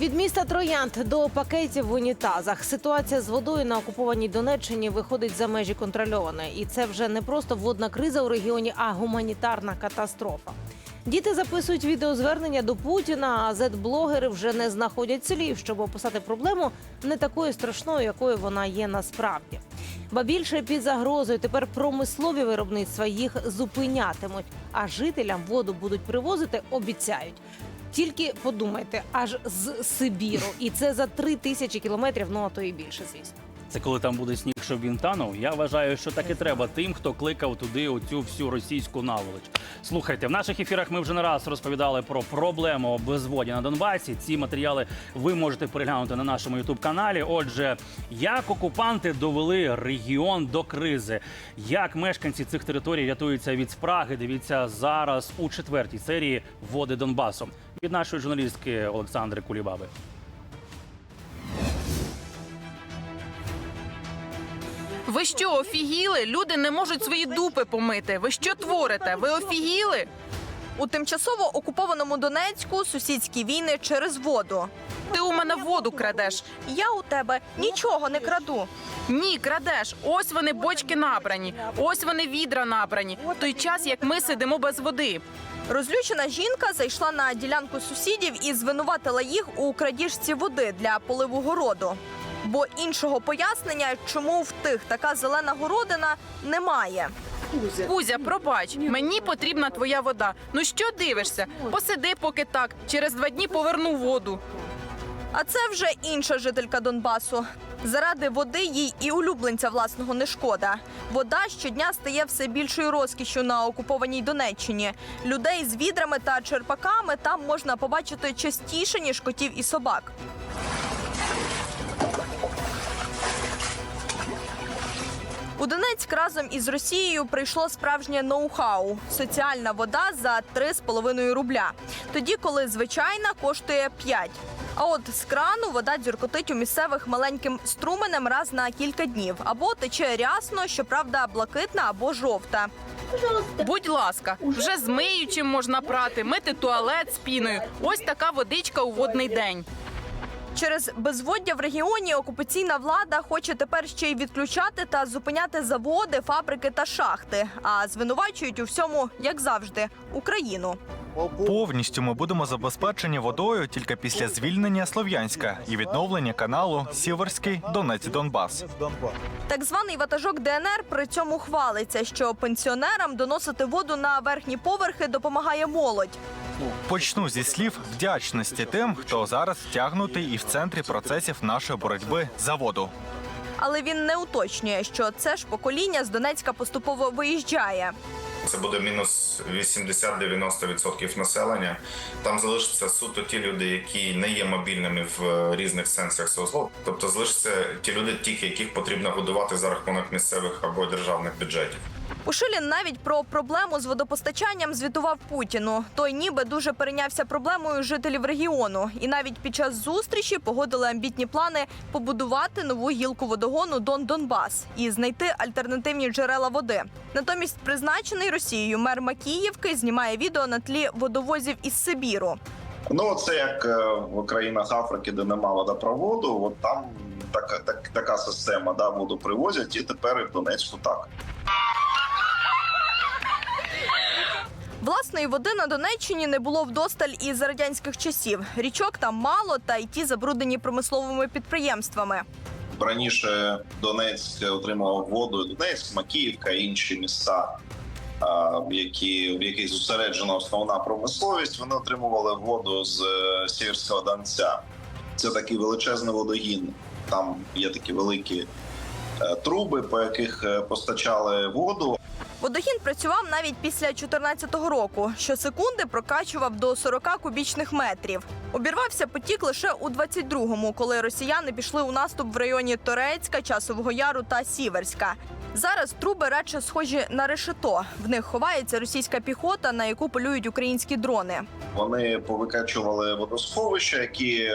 Від міста Троянд до пакетів в унітазах ситуація з водою на окупованій Донеччині виходить за межі контрольованої. І це вже не просто водна криза у регіоні, а гуманітарна катастрофа. Діти записують відеозвернення до Путіна, а зет-блогери вже не знаходять слів, щоб описати проблему не такою страшною, якою вона є насправді. Ба більше під загрозою тепер промислові виробництва їх зупинятимуть, а жителям воду будуть привозити, обіцяють. Тільки подумайте, аж з Сибіру, і це за три тисячі кілометрів, ну а то і більше, звісно. Це коли там буде сніг, щоб він танув. Я вважаю, що так і треба тим, хто кликав туди оцю всю російську наволоч. Слухайте, в наших ефірах ми вже не раз розповідали про проблему безводя на Донбасі. Ці матеріали ви можете переглянути на нашому ютуб каналі. Отже, як окупанти довели регіон до кризи, як мешканці цих територій рятуються від спраги. Дивіться зараз у четвертій серії Води Донбасу від нашої журналістки Олександри Кулібаби. Ви що, офігіли? Люди не можуть свої дупи помити. Ви що творите? Ви офігіли? У тимчасово окупованому Донецьку сусідські війни через воду. Ти у мене воду крадеш. Я у тебе нічого не краду. Ні, крадеш. Ось вони бочки набрані, ось вони відра набрані. В той час, як ми сидимо без води. Розлючена жінка зайшла на ділянку сусідів і звинуватила їх у крадіжці води для поливу городу. Бо іншого пояснення, чому в тих така зелена городина, немає. Кузя, пробач, мені потрібна твоя вода. Ну що дивишся? Посиди, поки так. Через два дні поверну воду. А це вже інша жителька Донбасу. Заради води їй і улюбленця власного не шкода. Вода щодня стає все більшою розкішю на окупованій Донеччині. Людей з відрами та черпаками там можна побачити частіше ніж котів і собак. У Донецьк разом із Росією прийшло справжнє ноу-хау соціальна вода за 3,5 рубля. Тоді, коли звичайна коштує 5. А от з крану вода дзюркотить у місцевих маленьким струменем раз на кілька днів або тече рясно, щоправда, блакитна або жовта. Будь ласка, вже з миючим можна прати, мити туалет з піною. Ось така водичка у водний день. Через безводдя в регіоні окупаційна влада хоче тепер ще й відключати та зупиняти заводи, фабрики та шахти. А звинувачують у всьому, як завжди, Україну. Повністю ми будемо забезпечені водою тільки після звільнення Слов'янська і відновлення каналу Сіверський Донець Донбас. Так званий ватажок ДНР при цьому хвалиться, що пенсіонерам доносити воду на верхні поверхи допомагає молодь. Почну зі слів вдячності тим, хто зараз втягнутий і в центрі процесів нашої боротьби за воду. Але він не уточнює, що це ж покоління з Донецька поступово виїжджає. Це буде мінус 80-90% населення. Там залишаться суто ті люди, які не є мобільними в різних сенсах цього слова. Тобто залишаться ті люди, тільки яких потрібно годувати за рахунок місцевих або державних бюджетів. Ушилін навіть про проблему з водопостачанням звітував Путіну. Той ніби дуже перейнявся проблемою жителів регіону, і навіть під час зустрічі погодили амбітні плани побудувати нову гілку водогону Дон Донбас і знайти альтернативні джерела води. Натомість, призначений Росією мер Макіївки знімає відео на тлі водовозів із Сибіру. Ну, це як е, в країнах Африки, де нема водопроводу, от там така, так, така система, да, воду привозять, і тепер і в Донецьку так. Власної води на Донеччині не було вдосталь і за радянських часів. Річок там мало, та й ті забруднені промисловими підприємствами. Раніше Донецьк отримував воду, Донецьк, Макіївка інші міста, які, в яких зосереджена основна промисловість, вони отримували воду з е, Сіверського Донця. Це такий величезний водогін. Там є такі великі е, труби, по яких е, постачали воду. Водогін працював навіть після 2014 року. Щосекунди прокачував до 40 кубічних метрів. Обірвався потік лише у 22-му, коли росіяни пішли у наступ в районі Торецька, Часового Яру та Сіверська. Зараз труби радше схожі на решето. В них ховається російська піхота, на яку полюють українські дрони. Вони повикачували водосховища, які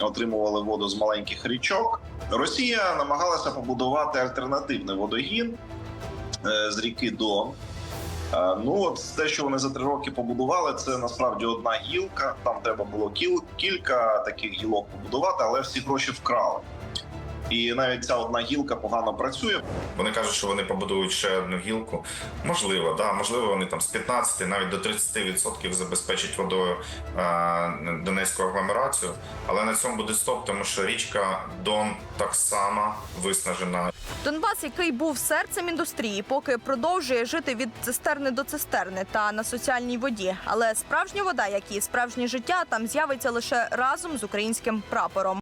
отримували воду з маленьких річок. Росія намагалася побудувати альтернативний водогін з ріки Дон. Е, Ну от те, що вони за три роки побудували, це насправді одна гілка. Там треба було кіл, кілька таких гілок побудувати, але всі гроші вкрали. І навіть ця одна гілка погано працює. Вони кажуть, що вони побудують ще одну гілку. Можливо, да, можливо, вони там з 15 навіть до 30% забезпечать водою е, Донецьку агломерацію. Але на цьому буде стоп, тому що річка Дон так само виснажена. Донбас, який був серцем індустрії, поки продовжує жити від цистерни до цистерни та на соціальній воді. Але справжня вода, як і справжнє життя, там з'явиться лише разом з українським прапором.